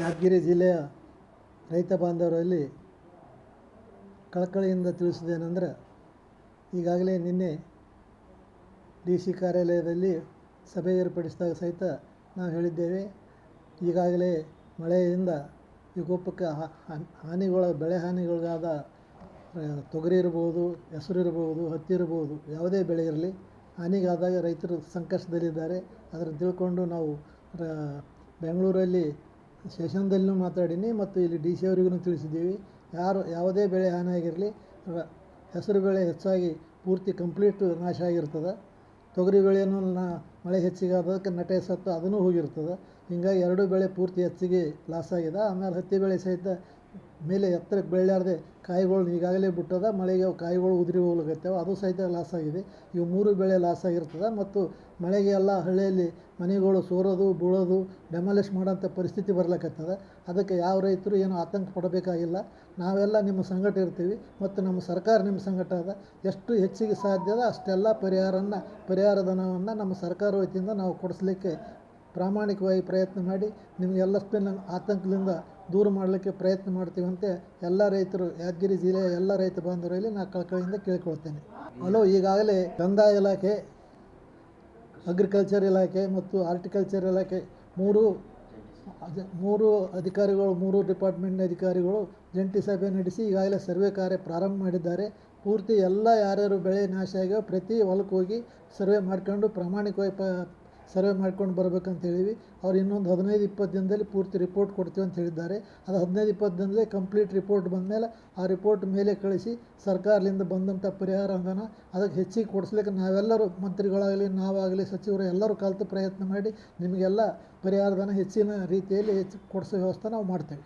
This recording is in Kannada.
ಯಾದಗಿರಿ ಜಿಲ್ಲೆಯ ರೈತ ಬಾಂಧವರಲ್ಲಿ ಕಳಕಳಿಯಿಂದ ತಿಳಿಸಿದೇನೆಂದರೆ ಈಗಾಗಲೇ ನಿನ್ನೆ ಡಿ ಸಿ ಕಾರ್ಯಾಲಯದಲ್ಲಿ ಸಭೆ ಏರ್ಪಡಿಸಿದಾಗ ಸಹಿತ ನಾವು ಹೇಳಿದ್ದೇವೆ, ಈಗಾಗಲೇ ಮಳೆಯಿಂದ ವಿಕೋಪಕ್ಕೆ ಹಾನಿಗಳ, ಬೆಳೆ ಹಾನಿಗೊಳಗಾದ ತೊಗರಿ ಇರ್ಬೋದು, ಹೆಸರು ಇರ್ಬೋದು, ಹತ್ತಿ ಇರ್ಬೋದು, ಯಾವುದೇ ಬೆಳೆ ಇರಲಿ, ಹಾನಿಗಾದಾಗ ರೈತರು ಸಂಕಷ್ಟದಲ್ಲಿದ್ದಾರೆ. ಅದನ್ನು ತಿಳ್ಕೊಂಡು ನಾವು ಬೆಂಗಳೂರಲ್ಲಿ ಸೆಷನ್ದಲ್ಲೂ ಮಾತಾಡೀನಿ ಮತ್ತು ಇಲ್ಲಿ ಡಿ ಸಿ ಅವರಿಗೂ ತಿಳಿಸಿದ್ದೀವಿ. ಯಾರು, ಯಾವುದೇ ಬೆಳೆ ಹಾನಿಯಾಗಿರಲಿ ಹೆಸರು ಬೆಳೆ ಹೆಚ್ಚಾಗಿ ಪೂರ್ತಿ ಕಂಪ್ಲೀಟು ನಾಶ ಆಗಿರ್ತದೆ. ತೊಗರಿ ಬೆಳೆಯನ್ನು ನಾ, ಮಳೆ ಹೆಚ್ಚಿಗೆ ಆದಕ್ಕೆ ನಟೆ ಸತ್ತು ಅದನ್ನು ಹೋಗಿರ್ತದೆ. ಹೀಗಾಗಿ ಎರಡೂ ಬೆಳೆ ಪೂರ್ತಿ ಹೆಚ್ಚಿಗೆ ಲಾಸ್ ಆಗಿದೆ. ಆಮೇಲೆ ಹತ್ತಿ ಬೆಳೆ ಸಹಿತ ಮೇಲೆ ಎತ್ತರಕ್ಕೆ ಬೆಳಿಲಾರ್ದೆ ಕಾಯಿಗಳು ಈಗಾಗಲೇ ಬಿಟ್ಟದ, ಮಳೆಗೆ ಅವು ಕಾಯಿಗಳು ಉದುರಿ ಹೋಗ್ಲಿಕತ್ತಾವೆ ಅದು ಸಹಿತ ಲಾಸ್ ಆಗಿದೆ. ಇವು ಮೂರು ಬೆಳೆ ಲಾಸ್ ಆಗಿರ್ತದೆ ಮತ್ತು ಮಳೆಗೆ ಎಲ್ಲ ಹಳ್ಳಿಯಲ್ಲಿ ಮನೆಗಳು ಸೋರೋದು, ಬೀಳೋದು ಡೆಮಾಲಿಷ್ ಮಾಡೋಂಥ ಪರಿಸ್ಥಿತಿ ಬರ್ಲಿಕತ್ತದ. ಅದಕ್ಕೆ ಯಾವ ರೈತರು ಏನು ಆತಂಕ ಪಡಬೇಕಾಗಿಲ್ಲ. ನಾವೆಲ್ಲ ನಿಮ್ಮ ಸಂಗಟ ಇರ್ತೀವಿ ಮತ್ತು ನಮ್ಮ ಸರ್ಕಾರ ನಿಮ್ಮ ಸಂಘಟ ಅದ. ಎಷ್ಟು ಹೆಚ್ಚಿಗೆ ಸಾಧ್ಯದ ಅಷ್ಟೆಲ್ಲ ಪರಿಹಾರನ ಪರಿಹಾರ ಧನವನ್ನು ನಮ್ಮ ಸರ್ಕಾರ ವತಿಯಿಂದ ನಾವು ಕೊಡಿಸ್ಲಿಕ್ಕೆ ಪ್ರಾಮಾಣಿಕವಾಗಿ ಪ್ರಯತ್ನ ಮಾಡಿ ನಿಮಗೆಲ್ಲಷ್ಟನ್ನು ಆತಂಕದಿಂದ ದೂರ ಮಾಡಲಿಕ್ಕೆ ಪ್ರಯತ್ನ ಮಾಡ್ತೀವಂತೆ ಎಲ್ಲ ರೈತರು, ಯಾದಗಿರಿ ಜಿಲ್ಲೆಯ ಎಲ್ಲ ರೈತ ಬಾಂಧವರಲ್ಲಿ ನಾನು ಕಳಕಳಿಯಿಂದ ಕೇಳ್ಕೊಳ್ತೇನೆ. ಹಲೋ, ಈಗಾಗಲೇ ಕಂದಾಯ ಇಲಾಖೆ ಅಗ್ರಿಕಲ್ಚರ್ ಇಲಾಖೆ ಮತ್ತು ಆರ್ಟಿಕಲ್ಚರ್ ಇಲಾಖೆ ಮೂರು ಮೂರು ಅಧಿಕಾರಿಗಳು, ಮೂರು ಡಿಪಾರ್ಟ್ಮೆಂಟ್ನ ಅಧಿಕಾರಿಗಳು ಜಂಟಿ ಸಭೆ ನಡೆಸಿ ಈಗಾಗಲೇ ಸರ್ವೆ ಕಾರ್ಯ ಪ್ರಾರಂಭ ಮಾಡಿದ್ದಾರೆ. ಪೂರ್ತಿ ಎಲ್ಲ ಯಾರ್ಯಾರು ಬೆಳೆ ನಾಶ ಆಗ್ಯಾವ ಪ್ರತಿ ಹೊಲಕ್ಕೆ ಹೋಗಿ ಸರ್ವೆ ಮಾಡ್ಕೊಂಡು ಪ್ರಾಮಾಣಿಕವಾಗಿ ಪ ಸರ್ವೆ ಮಾಡ್ಕೊಂಡು ಬರಬೇಕಂತ ಹೇಳಿವಿ ಅವ್ರು ಇನ್ನೊಂದು ಹದಿನೈದು ಇಪ್ಪತ್ತು ದಿನದಲ್ಲಿ ಪೂರ್ತಿ ರಿಪೋರ್ಟ್ ಕೊಡ್ತೀವಿ ಅಂತ ಹೇಳಿದ್ದಾರೆ. ಅದು ಹದಿನೈದು ಇಪ್ಪತ್ತು ದಿನದಲ್ಲೇ ಕಂಪ್ಲೀಟ್ ರಿಪೋರ್ಟ್ ಬಂದಮೇಲೆ ಆ ರಿಪೋರ್ಟ್ ಮೇಲೆ ಕಳಿಸಿ ಸರ್ಕಾರದಿಂದ ಬಂದಂಥ ಪರಿಹಾರ ಹಣನ ಅದಕ್ಕೆ ಹೆಚ್ಚಿಗೆ ಕೊಡಿಸ್ಲಿಕ್ಕೆ ನಾವೆಲ್ಲರೂ ಮಂತ್ರಿಗಳಾಗಲಿ, ನಾವಾಗಲಿ, ಸಚಿವರು ಎಲ್ಲರೂ ಕಲಿತು ಪ್ರಯತ್ನ ಮಾಡಿ ನಿಮಗೆಲ್ಲ ಪರಿಹಾರಧನ ಹೆಚ್ಚಿನ ರೀತಿಯಲ್ಲಿ ಹೆಚ್ಚು ಕೊಡಿಸೋ ವ್ಯವಸ್ಥೆ ನಾವು ಮಾಡ್ತೇವೆ.